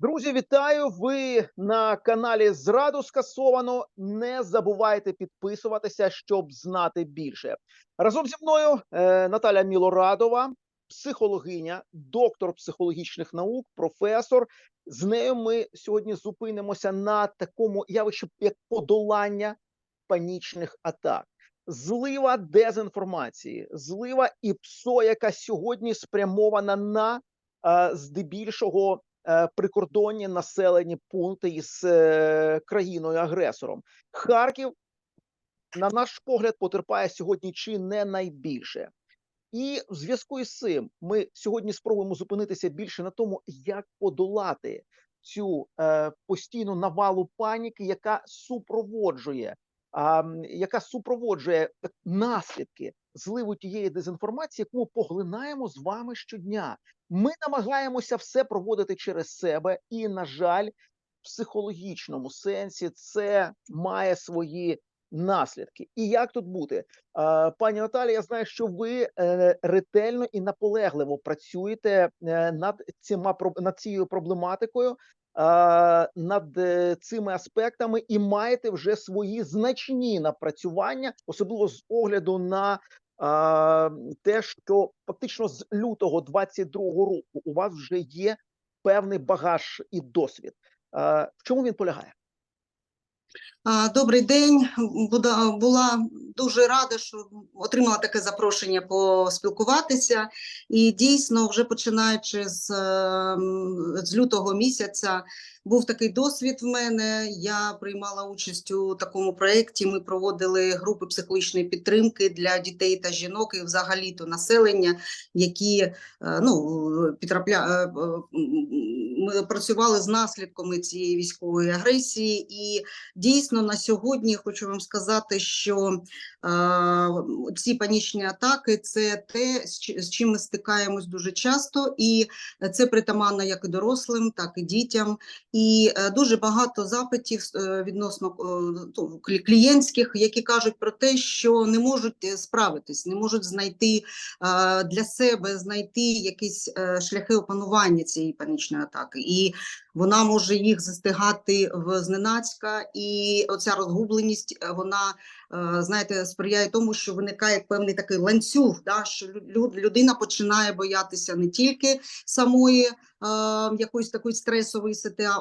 Друзі, вітаю! Ви на каналі Зраду скасовано. Не забувайте підписуватися, щоб знати більше. Разом зі мною е, Наталя Мілорадова, психологиня, доктор психологічних наук, професор. З нею ми сьогодні зупинимося на такому явищі, як подолання панічних атак. Злива дезінформації, злива і ПСО, яка сьогодні спрямована на е, здебільшого прикордонні населені пункти із е, країною-агресором. Харків, на наш погляд, потерпає сьогодні чи не найбільше. І в зв'язку із цим ми сьогодні спробуємо зупинитися більше на тому, як подолати цю е, постійну навалу паніки, яка супроводжує, м, яка супроводжує наслідки зливу тієї дезінформації, яку ми поглинаємо з вами щодня. Ми намагаємося все проводити через себе, і, на жаль, в психологічному сенсі це має свої наслідки. І як тут бути? Пані Наталі, я знаю, що ви е, ретельно і наполегливо працюєте е, над ціма над цією проблематикою, над е, цими аспектами, і маєте вже свої значні напрацювання, особливо з огляду на те, що фактично з лютого 22-го року у вас вже є певний багаж і досвід. В чому він полягає? Добрий день. Була дуже рада, що отримала таке запрошення поспілкуватися. І дійсно, вже починаючи з, ем, з лютого місяця, був такий досвід в мене. Я приймала участь у такому проєкті. Ми проводили групи психологічної підтримки для дітей та жінок і взагалі то населення, які е, ну, підтрапля... е, Ми працювали з наслідками цієї військової агресії і Дійсно, на сьогодні хочу вам сказати, що е, ці панічні атаки це те, з чим ми стикаємось дуже часто, і це притаманно як і дорослим, так і дітям. І е, дуже багато запитів е, відносно е, клієнтських, які кажуть про те, що не можуть справитись, не можуть знайти для себе знайти якісь шляхи опанування цієї панічної атаки. І вона може їх застигати в зненацька, і оця розгубленість, вона, знаєте, сприяє тому, що виникає певний такий ланцюг, да, що лю- лю- людина починає боятися не тільки самої якоїсь такої стресової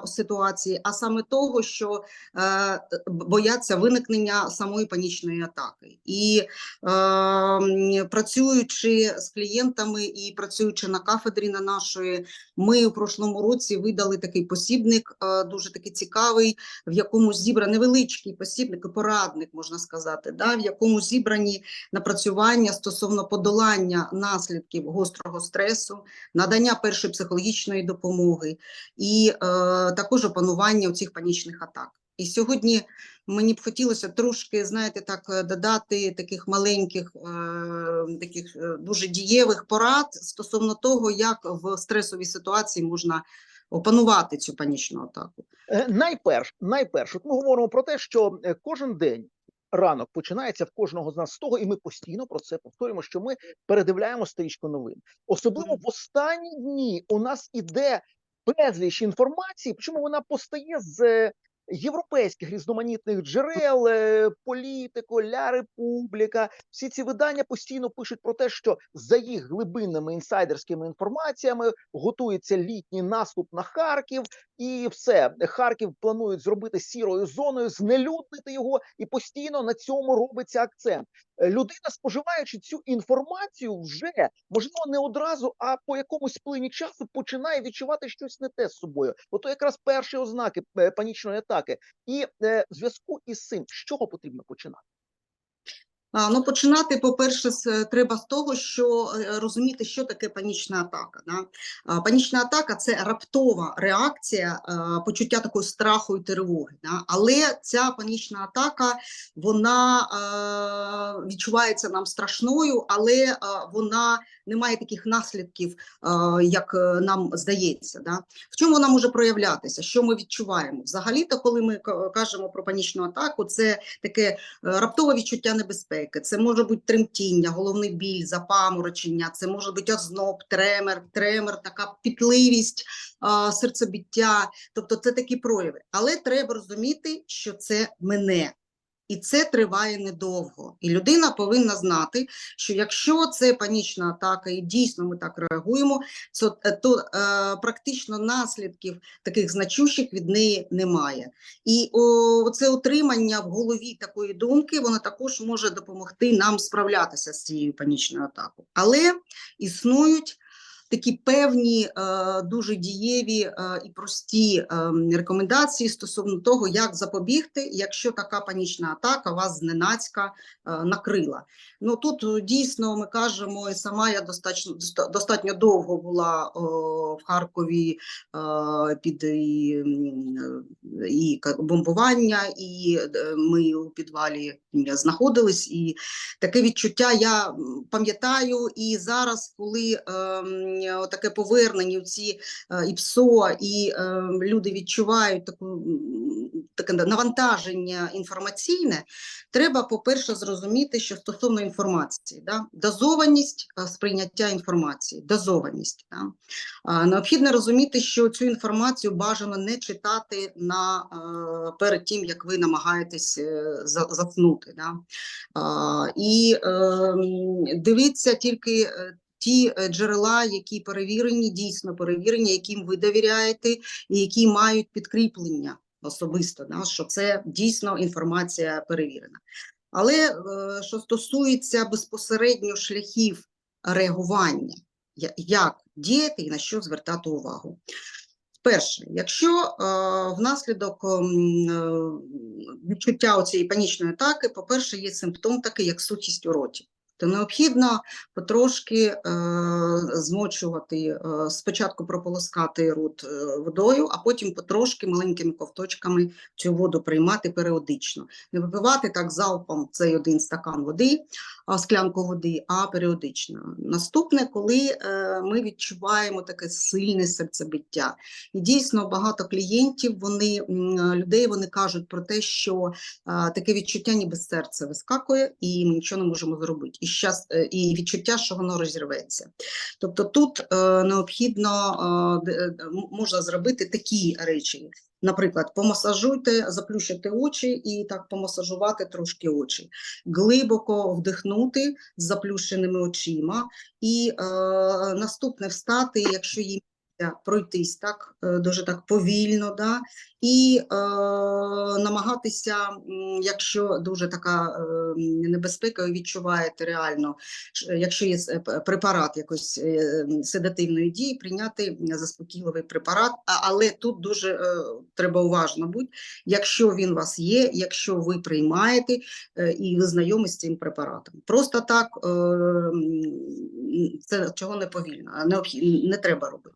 ситуації, а саме того, що е, бояться виникнення самої панічної атаки. І е, працюючи з клієнтами і працюючи на кафедрі на нашої, ми у прошлому році видали такий посібник, е, дуже такий цікавий, в якому зібраний невеличкий посібник, порадник, можна сказати, да, в якому зібрані напрацювання стосовно подолання наслідків гострого стресу, надання першої психологічної допомоги і е, також опанування цих панічних атак. І сьогодні мені б хотілося трошки, знаєте, так е, додати таких маленьких, е, таких е, дуже дієвих порад стосовно того, як в стресовій ситуації можна опанувати цю панічну атаку. Е, Найперш, найперш, ми говоримо про те, що кожен день ранок починається в кожного з нас з того, і ми постійно про це повторюємо, що ми передивляємо стрічку новин. Особливо в останні дні у нас іде безліч інформації, причому вона постає з е, європейських різноманітних джерел, е, політико, Ля Републіка. Всі ці видання постійно пишуть про те, що за їх глибинними інсайдерськими інформаціями готується літній наступ на Харків, і все Харків планують зробити сірою зоною, знелюднити його, і постійно на цьому робиться акцент. Е, Людина, споживаючи цю інформацію, вже можливо не одразу, а по якомусь плині часу починає відчувати щось не те з собою. Ото якраз перші ознаки е, панічної атаки. І е, в зв'язку із цим, з чого потрібно починати? Ну, починати, по-перше, е, треба з того, що е, розуміти, що таке панічна атака. Да? Панічна атака це раптова реакція, е, почуття такої страху і тривоги. Да? Але ця панічна атака вона відчувається нам страшною, але вона не має таких наслідків, як нам здається. Да? В чому вона може проявлятися? Що ми відчуваємо? Взагалі-то, коли ми кажемо про панічну атаку, це таке раптове відчуття небезпеки. Небезпеки. Це може бути тремтіння, головний біль, запаморочення, це може бути озноб, тремер, тремер, така пітливість, а, серцебиття. Тобто це такі прояви. Але треба розуміти, що це мене. І це триває недовго. І людина повинна знати, що якщо це панічна атака, і дійсно ми так реагуємо, то, то е, практично наслідків таких значущих від неї немає. І о, це утримання в голові такої думки, воно також може допомогти нам справлятися з цією панічною атакою. Але існують такі певні е, дуже дієві е, і прості е, рекомендації стосовно того, як запобігти, якщо така панічна атака вас зненацька накрила. Ну тут дійсно ми кажемо, і сама я достатньо достатньо довго була в Харкові під і, бомбування, і ми у підвалі знаходились, і таке відчуття я пам'ятаю. І зараз, коли ем, таке повернення в ці е, і ем, люди відчувають таку таке навантаження інформаційне, треба, по-перше, зрозуміти, що стосовно інформації, да, дозованість е, сприйняття інформації, дозованість. Да. Необхідно розуміти, що цю інформацію бажано не читати на, е, перед тим, як ви намагаєтесь е, заснути. Да. І ем, дивіться тільки е, ті е, джерела, які перевірені, дійсно перевірені, яким ви довіряєте, і які мають підкріплення особисто, да, що це дійсно інформація перевірена. Але е, що стосується безпосередньо шляхів реагування, як діяти і на що звертати увагу. Перше, якщо е, внаслідок ем, е, відчуття цієї панічної атаки, по-перше, є симптом такий, як сухість у роті, то необхідно потрошки е, змочувати, е, спочатку прополоскати рот е, водою, а потім потрошки маленькими ковточками цю воду приймати періодично. Не випивати так залпом цей один стакан води, склянку води, а періодично. Наступне, коли ми відчуваємо таке сильне серцебиття. І дійсно багато клієнтів, вони людей вони кажуть про те, що таке відчуття, ніби серце вискакує, і ми нічого не можемо зробити. Щас, е, і відчуття, що воно розірветься. Тобто тут е, необхідно е, е, можна зробити такі речі. Наприклад, помасажуйте, заплющити очі і так помасажувати трошки очі, глибоко вдихнути з заплющеними очима, і е, наступне встати, якщо їм пройтись так е, дуже так повільно, да, і е, намагатися, якщо дуже така е, небезпека, відчуваєте реально, якщо є препарат якось е, седативної дії, прийняти заспокійливий препарат, але тут дуже е, треба уважно бути, якщо він у вас є, якщо ви приймаєте е, і ви знайомі з цим препаратом. Просто так е, це чого не повільно, необхід- не треба робити.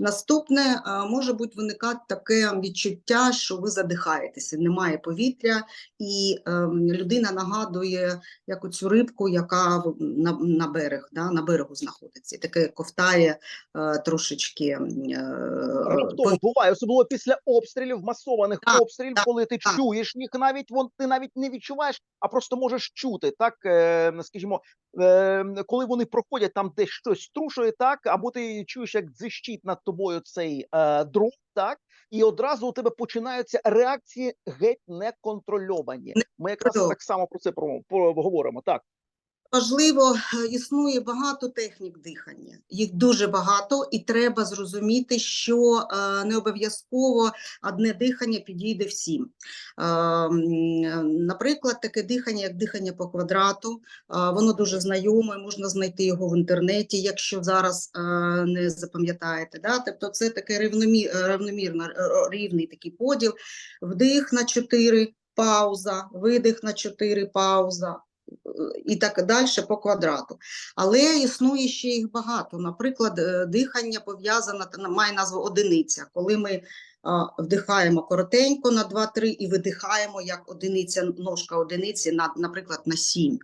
Наступне е, може бути виникати таке відчуття, що ви задихаєтеся, немає повітря, і ем, людина нагадує як оцю рибку, яка на, на берег, да, на берегу знаходиться, і таке ковтає е, трошечки. е, Раптово буває, особливо після обстрілів, масованих Так, обстрілів, так, коли ти так. чуєш їх, навіть вон ти навіть не відчуваєш, а просто можеш чути. Так, скажімо, коли вони проходять там десь щось струшує, так, або ти чуєш, як дзищить над тобою цей е, друг, так, і одразу у тебе починаються реакції геть неконтрольовані. Ми якраз так само про це про, про говоримо. Так. Важливо, е, існує багато технік дихання, їх дуже багато, і треба зрозуміти, що е, не обов'язково одне дихання підійде всім. Е, Наприклад, таке дихання, як дихання по квадрату, воно дуже знайоме, можна знайти його в інтернеті, якщо зараз не запам'ятаєте. Тобто це таке е, рівномірно рівний такий поділ, вдих на 4, пауза, видих на 4, пауза і так далі по квадрату. Але існує ще їх багато. Наприклад, е, дихання пов'язане, має назву одиниця, коли ми вдихаємо коротенько на 2-3 і видихаємо як одиниця, ножка одиниці, на, наприклад, на 7.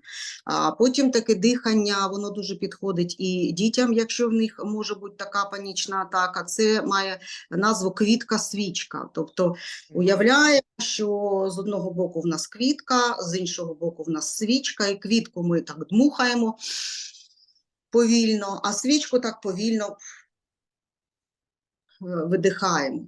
А потім таке дихання, воно дуже підходить і дітям, якщо в них може бути така панічна атака. Це має назву квітка-свічка. Тобто уявляємо, що з одного боку в нас квітка, з іншого боку в нас свічка, і квітку ми так дмухаємо повільно, а свічку так повільно е, видихаємо.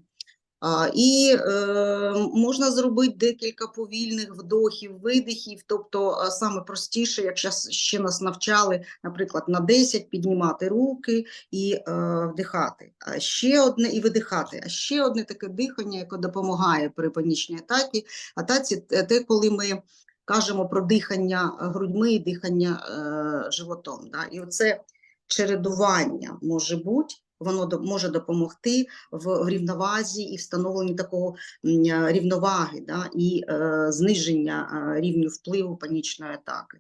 І е, можна зробити декілька повільних вдохів, видихів, тобто саме простіше, як щас ще нас навчали, наприклад, на 10 піднімати руки і е, вдихати. А ще одне і видихати. А ще одне таке дихання, яке допомагає при панічній атаці, атаці те, те, коли ми кажемо про дихання грудьми і дихання е, животом. Да? І оце чередування може бути. Воно може допомогти в, в рівновазі і встановленні такого е, рівноваги да, і е, зниження е, рівню впливу панічної атаки.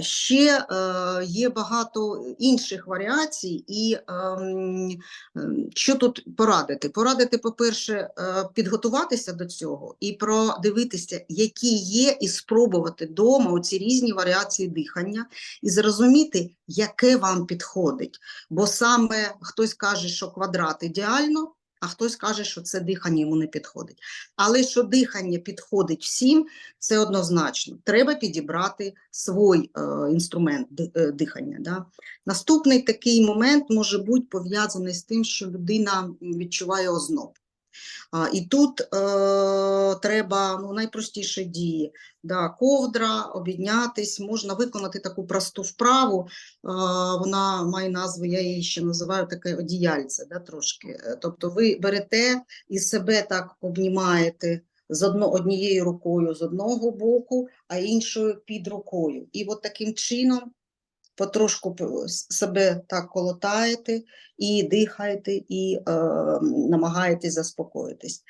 Ще е, є багато інших варіацій, і ем, ем, що тут порадити? Порадити, по-перше, е, підготуватися до цього і продивитися, які є, і спробувати вдома оці різні варіації дихання, і зрозуміти, яке вам підходить. Бо саме хтось каже, що квадрат ідеально, а хтось каже, що це дихання йому не підходить. Але що дихання підходить всім, це однозначно. Треба підібрати свій е, інструмент е, дихання. Да? Наступний такий момент може бути пов'язаний з тим, що людина відчуває озноб. А, і тут е, треба ну, найпростіші дії. Да, ковдра, обіднятись, можна виконати таку просту вправу. Е, вона має назву, я її ще називаю таке одіяльце, да, трошки. Е, Тобто ви берете і себе так обнімаєте з одно, однією рукою з одного боку, а іншою під рукою. І от таким чином потрошку себе так колотаєте і дихаєте, і е, намагаєтесь заспокоїтись.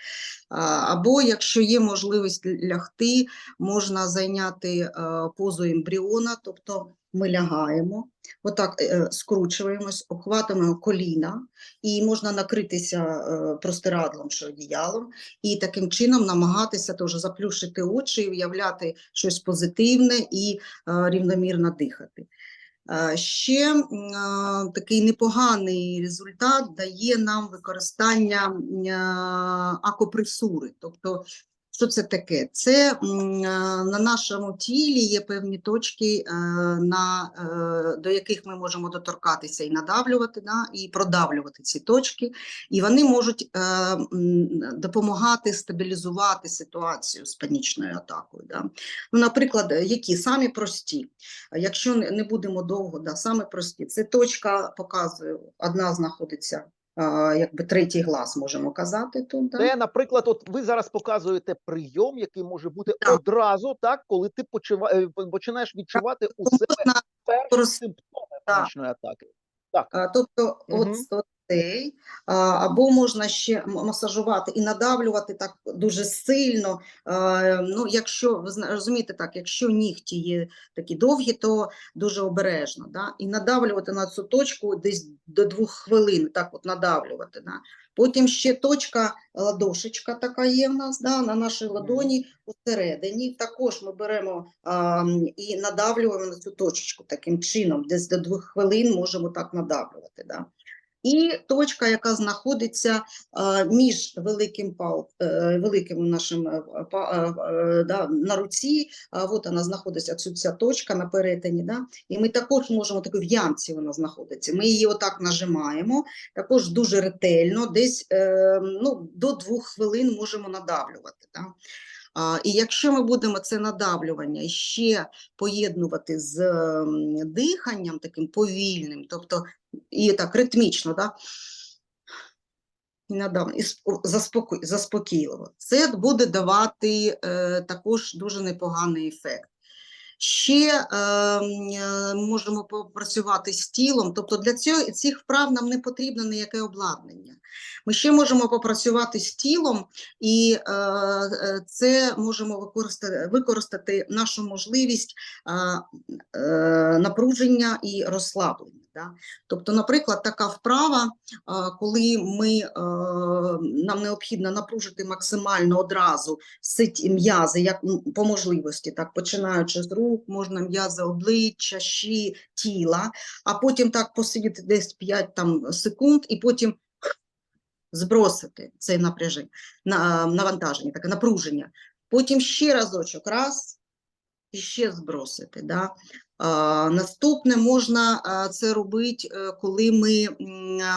Або, якщо є можливість лягти, можна зайняти е, позу ембріона, тобто ми лягаємо, отак е, скручуємось, обхватуємо коліна, і можна накритися е, простирадлом чи одіялом, і таким чином намагатися теж заплющити очі, і уявляти щось позитивне і е, рівномірно дихати. Е, Ще е, такий непоганий результат дає нам використання е, акупресури. Тобто, що це таке? Це е, на нашому тілі є певні точки, е, на, е, до яких ми можемо доторкатися і надавлювати, да, і продавлювати ці точки, і вони можуть допомагати стабілізувати ситуацію з панічною атакою. Да. Ну, наприклад, які самі прості. Якщо не будемо довго, да, саме прості. Це точка показує, одна знаходиться, якби третій глаз, можемо казати тут. Да? Це, наприклад, от ви зараз показуєте прийом, який може бути Так. одразу, так, коли ти почува... е, починаєш відчувати у То себе перші симптоми Так. панічної атаки. Так, Тобто, от, Мгм. от а, або можна ще масажувати і надавлювати так дуже сильно. Ну, якщо ви розумієте так, якщо нігті є такі довгі, то дуже обережно. Да? І надавлювати на цю точку десь до двох хвилин, так от надавлювати. Да? Потім ще точка, ладошечка така є в нас, да? на нашій ладоні посередині. Також ми беремо а, і надавлюємо на цю точечку таким чином, десь до двох хвилин можемо так надавлювати. Да? І точка, яка знаходиться між великим е, великим нашим е, е, да, на руці, от вона знаходиться цю ця точка на перетині. Да? І ми також можемо таку в ямці вона знаходиться. Ми її отак нажимаємо, також дуже ретельно, десь ну, до двох хвилин можемо надавлювати. Да? А, і якщо ми будемо це надавлювання ще поєднувати з диханням таким повільним, тобто і так ритмічно, да? і надав, і спо- заспоко- заспокійливо, це буде давати е, також дуже непоганий ефект. Ще е, е, можемо попрацювати з тілом, тобто для цього, цих вправ нам не потрібно ніяке обладнання. Ми ще можемо попрацювати з тілом, і е, е, це можемо використати, використати нашу можливість е, е, напруження і розслаблення. Да? Тобто, наприклад, така вправа, коли ми, е, нам необхідно напружити максимально одразу всі м'язи, як по можливості, так, починаючи з рук, можна м'язи обличчя, щі, тіла, а потім так посидіти десь 5 там, секунд і потім збросити це напряження, на, навантаження, таке напруження. Потім ще разочок, раз, і ще збросити. Да? Наступне можна це робити, е, коли ми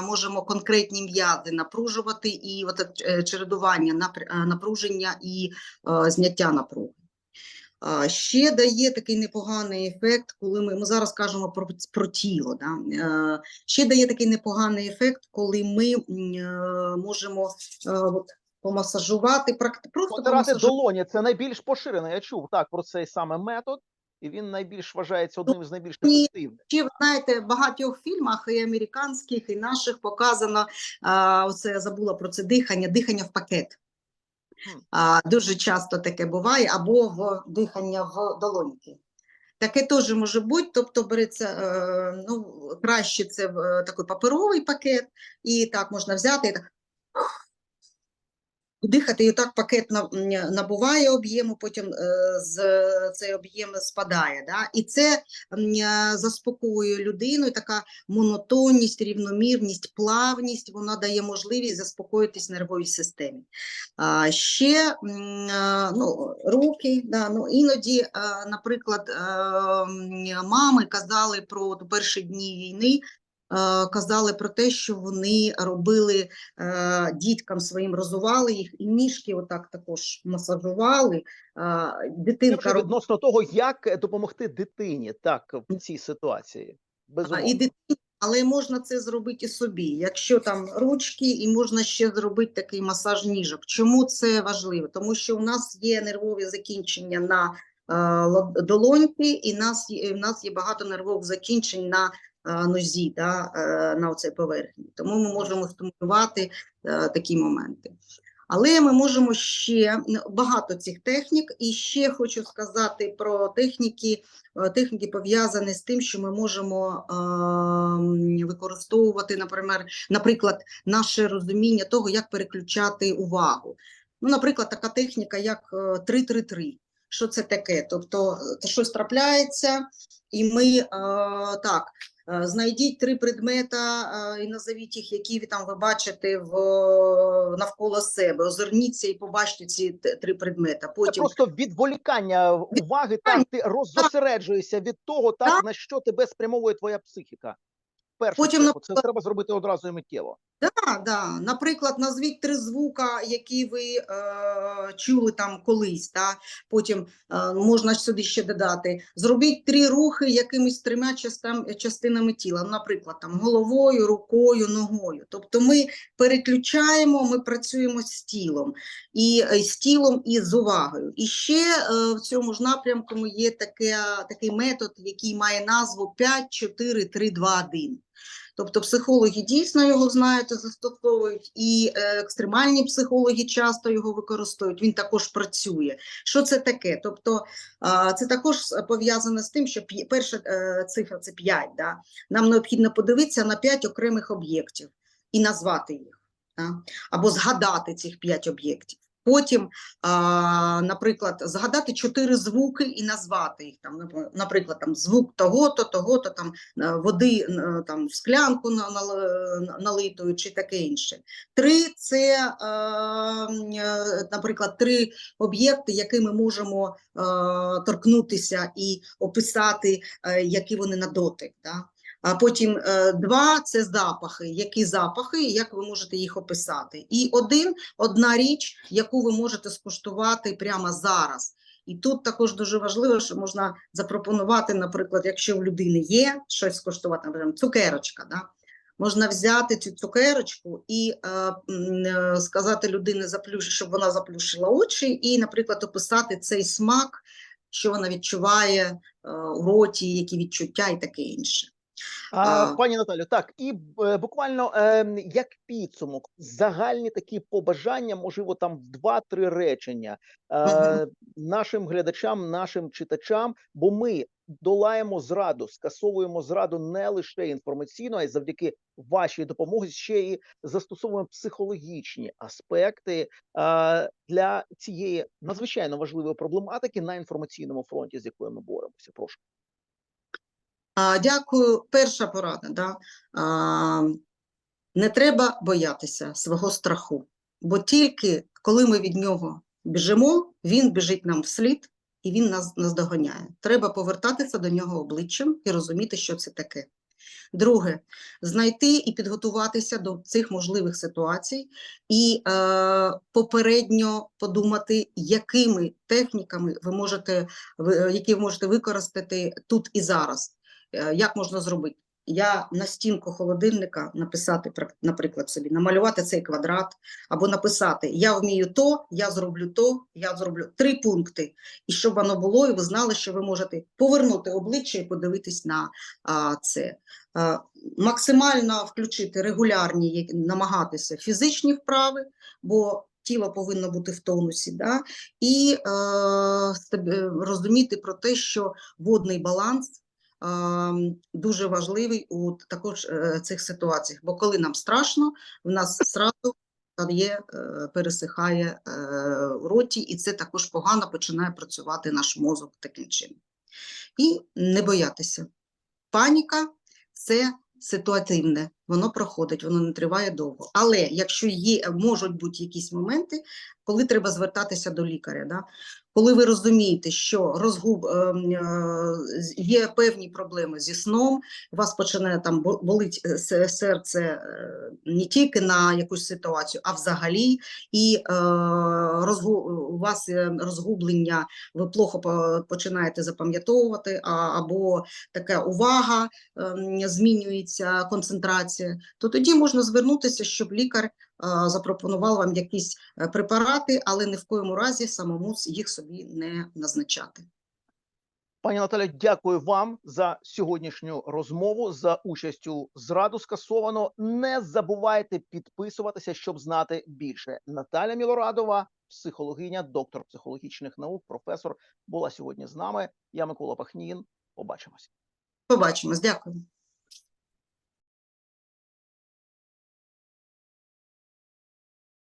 можемо конкретні м'язи напружувати і от, е, чередування е, напруження і зняття напруги. Ще дає такий непоганий ефект, коли ми, ми зараз кажемо про, про тіло. Да? Ще дає такий непоганий ефект, коли ми можемо от, помасажувати, просто помасажувати. долоні це найбільш поширене. Я чув так про цей саме метод, і він найбільш вважається одним з найбільш ефективних. Ще, ви знаєте, в багатьох фільмах, і американських, і наших показано, а, оце я забула про це дихання, дихання в пакет. А, дуже часто таке буває, або в дихання в долоньки. Таке теж може бути, тобто береться, е, ну, краще це в е, такий паперовий пакет, і так можна взяти і так дихати, і так пакет набуває об'єму, потім е, з цей об'єм спадає. Да? І це е, заспокоює людину, така монотонність, рівномірність, плавність, вона дає можливість заспокоїтись нервовій системі. А, ще е, ну, руки, да, ну, іноді, наприклад, мами казали про перші дні війни, казали про те, що вони робили е, діткам своїм розували їх, і ніжки отак також масажували. Е, Це дитинка відносно того, як допомогти дитині так в цій ситуації. Безумовно. і дитині, але можна це зробити і собі. Якщо там ручки, і можна ще зробити такий масаж ніжок. Чому це важливо? Тому що у нас є нервові закінчення на е, долоньки, і нас, і в нас є багато нервових закінчень на е, нозі, да, е, на оцій поверхні. Тому ми можемо стимулювати е, такі моменти. Але ми можемо ще ну, багато цих технік, і ще хочу сказати про техніки, е, техніки пов'язані з тим, що ми можемо ем, використовувати, наприклад, наприклад, наше розуміння того, як переключати увагу. Ну, наприклад, така техніка, як е, 3-3-3. Що це таке? Тобто е, щось трапляється, і ми е, так. Е, Знайдіть три предмета е, і назовіть їх, які ви там ви бачите в навколо себе. Озирніться і побачите ці три предмета. Це Потім просто відволікання уваги, так ти роззосереджуєшся від того, так на що тебе спрямовує твоя психіка. Перше, Потім, це треба зробити одразу і миттєво. Да, да. Наприклад, назвіть три звука, які ви е, чули там колись. Та? Потім е, можна сюди ще додати. Зробіть три рухи якимись трьома частинами тіла. Ну, Наприклад, там, головою, рукою, ногою. Тобто ми переключаємо, ми працюємо з тілом, і е, з тілом і з увагою. І ще е, в цьому ж напрямку є таке, такий метод, який має назву 5, 4, 3, 2, 1. Тобто психологи дійсно його знають, застосовують, і е, екстремальні психологи часто його використовують. Він також працює. Що це таке? Тобто це також пов'язано з тим, що перша е, цифра це 5. Да? Нам необхідно подивитися на 5 окремих об'єктів і назвати їх, да? або згадати цих 5 об'єктів. Потім, наприклад, згадати чотири звуки і назвати їх там, наприклад, там звук того-то, того-то, там е, води е, там в склянку на- нал- чи таке інше. Три це, е, наприклад, три об'єкти, які ми можемо торкнутися і описати, які вони на дотик. Да? А потім е, два це запахи. Які запахи, як ви можете їх описати? І один одна річ, яку ви можете скуштувати прямо зараз. І тут також дуже важливо, що можна запропонувати, наприклад, якщо в людини є щось скуштувати, наприклад, цукерочка, да? можна взяти цю цукерочку і е, е, сказати людині, щоб вона заплющила очі, і, наприклад, описати цей смак, що вона відчуває е, у роті, які відчуття і таке інше. А, пані Наталю, так і е, буквально е, як підсумок, загальні такі побажання, можливо, там в два-три речення е, нашим глядачам, нашим читачам, бо ми долаємо зраду, скасовуємо зраду не лише інформаційно, а й завдяки вашій допомозі ще й застосовуємо психологічні аспекти е, для цієї надзвичайно важливої проблематики на інформаційному фронті, з якою ми боремося. Прошу. А, дякую. Перша порада. Да? А, не треба боятися свого страху, бо тільки коли ми від нього біжимо, він біжить нам вслід і він нас наздоганяє. Треба повертатися до нього обличчям і розуміти, що це таке. Друге, знайти і підготуватися до цих можливих ситуацій і е, попередньо подумати, якими техніками ви можете, ви, які ви можете використати тут і зараз. Е, Як можна зробити? Я на стінку холодильника написати, наприклад, собі, намалювати цей квадрат, або написати Я вмію то, я зроблю то, я зроблю три пункти. І щоб воно було, і ви знали, що ви можете повернути обличчя і подивитись на а, це. Максимально включити регулярні, намагатися фізичні вправи, бо тіло повинно бути в тонусі, да? і е, розуміти про те, що водний баланс дуже важливий у також е, цих ситуаціях. Бо коли нам страшно, в нас зразу є, е, пересихає е, в роті, і це також погано починає працювати наш мозок таким чином. І не боятися. Паніка це ситуативне, воно проходить, воно не триває довго. Але якщо є, можуть бути якісь моменти, коли треба звертатися до лікаря, да? Коли ви розумієте, що розгуб, ем, е, є певні проблеми зі сном, у вас починає там болить е, серце е, не тільки на якусь ситуацію, а взагалі, і розгу, у вас розгублення, ви плохо починаєте запам'ятовувати, або така увага ем, змінюється, концентрація, то тоді можна звернутися, щоб лікар запропонував вам якісь е, препарати, але ні в коєму разі самому їх собі не назначати. Пані Наталя, дякую вам за сьогоднішню розмову, за участю зраду скасовано. Не забувайте підписуватися, щоб знати більше. Наталя Мілорадова, психологиня, доктор психологічних наук, професор, була сьогодні з нами. Я Микола Пахнін. Побачимось. Побачимось, дякую.